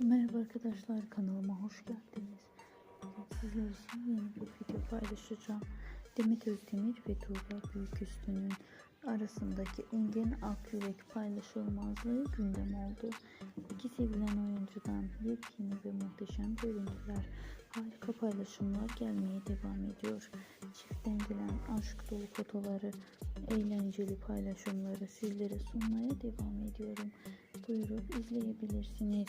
Merhaba arkadaşlar kanalıma hoş geldiniz. Bugün sizler için yeni bir video paylaşacağım. Demet Özdemir ve Tuğba Büyüküstü'nün arasındaki Engin Akyürek paylaşılmazlığı gündem oldu. İki sevilen oyuncudan yepyeni ve muhteşem görüntüler, harika paylaşımlar gelmeye devam ediyor. Çiftten gelen aşk dolu fotoları, eğlenceli paylaşımları sizlere sunmaya devam ediyorum. Buyurup izleyebilirsiniz.